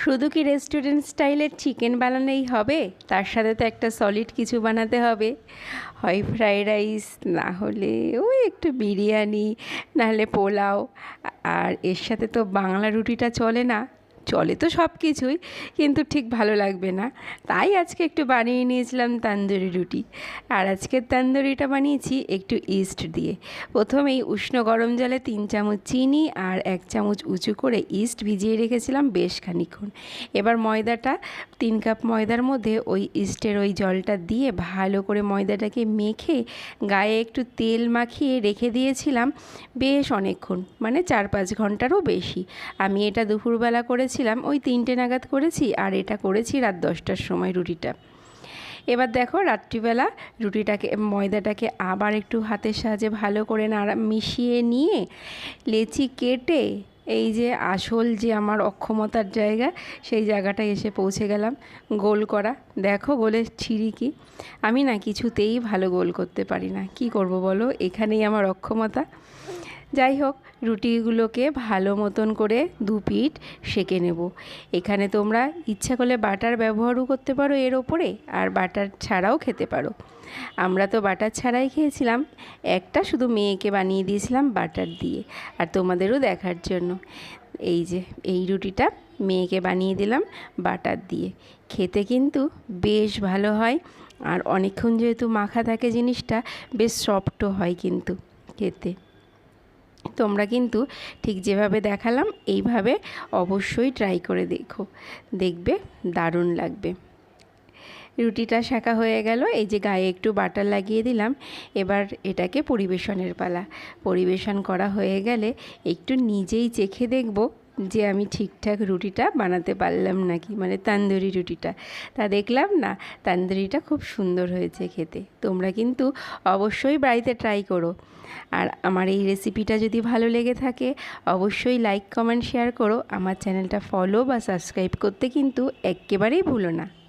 শুধু কি রেস্টুরেন্ট স্টাইলের চিকেন বানানোই হবে? তার সাথে তো একটা সলিড কিছু বানাতে হবে। হয় ফ্রাইড রাইস না হলে ওই একটু বিরিয়ানি নাহলে পোলাও। আর এর সাথে তো বাংলা রুটিটা চলে না। চলে তো সব কিছুই, কিন্তু ঠিক ভালো লাগবে না। তাই আজকে একটু বানিয়ে নিয়েছিলাম তান্দুরি রুটি। আর আজকের তান্দুরিটা বানিয়েছি একটু ইস্ট দিয়ে। প্রথমেই উষ্ণ গরম জলে তিন চামচ চিনি আর এক চামচ উঁচু করে ইস্ট ভিজিয়ে রেখেছিলাম বেশ খানিক্ষণ এবার ময়দাটা, তিন কাপ ময়দার মধ্যে ওই ইস্টের ওই জলটা দিয়ে ভালো করে ময়দাটাকে মেখে গায়ে একটু তেল মাখিয়ে রেখে দিয়েছিলাম বেশ অনেকক্ষণ মানে চার পাঁচ ঘন্টারও বেশি। আমি এটা দুপুরবেলা করেছিলাম, ওই তিনটে নাগাদ করেছি আর এটা করেছি রাত দশটার সময় রুটিটা। এবার দেখো রাত্রিবেলা রুটিটাকে, ময়দাটাকে আবার একটু হাতের সাহায্যে ভালো করে নাড়া, মিশিয়ে নিয়ে লেচি কেটে এই যে আসল যে আমার অক্ষমতার জায়গা, সেই জায়গাটায় এসে পৌঁছে গেলাম গোল করা। দেখো গোলের ছিঁড়ি কি। আমি না কিছুতেই ভালো গোল করতে পারি না। কি করব বলো? এখানেই আমার অক্ষমতা। যাই হোক, রুটিগুলোকে ভালো মতন করে দু পিঠ সেঁকে নেব। এখানে তোমরা ইচ্ছা করলে বাটার ব্যবহারও করতে পারো এর ওপরে, আর বাটার ছাড়াও খেতে পারো। আমরা তো বাটার ছাড়াই খেয়েছিলাম, একটা শুধু মেয়েকে বানিয়ে দিয়েছিলাম বাটার দিয়ে, আর তোমাদেরও দেখার জন্য। এই যে, এই রুটিটা মেয়েকে বানিয়ে দিলাম বাটার দিয়ে। খেতে কিন্তু বেশ ভালো হয়, আর অনেকক্ষণ যেহেতু মাখা থাকে জিনিসটা, বেশ সফটও হয় কিন্তু খেতে। তোমরা কিন্তু ঠিক যেভাবে দেখালাম, এইভাবে অবশ্যই ট্রাই করে দেখো। দেখবে দারুণ লাগবে। রুটিটা শাঁকা হয়ে গেল, এই যে গায়ে একটু বাটার লাগিয়ে দিলাম, এবার এটাকে পরিবেশনের পালা। পরিবেশন করা হয়ে গেলে একটু নিজেই চেখে দেখব যে আমি ঠিকঠাক রুটিটা বানাতে পারলাম নাকি? মানে তান্দুরি রুটিটা। তা দেখলাম না, তান্দুরিটা খুব সুন্দর হয়েছে খেতে। তোমরা কিন্তু অবশ্যই বাড়িতে ট্রাই করো। আর আমার এই রেসিপিটা যদি ভালো লেগে থাকে, অবশ্যই লাইক কমেন্ট শেয়ার করো। আমার চ্যানেলটা ফলো বা সাবস্ক্রাইব করতে কিন্তু একেবারেই ভুলো না।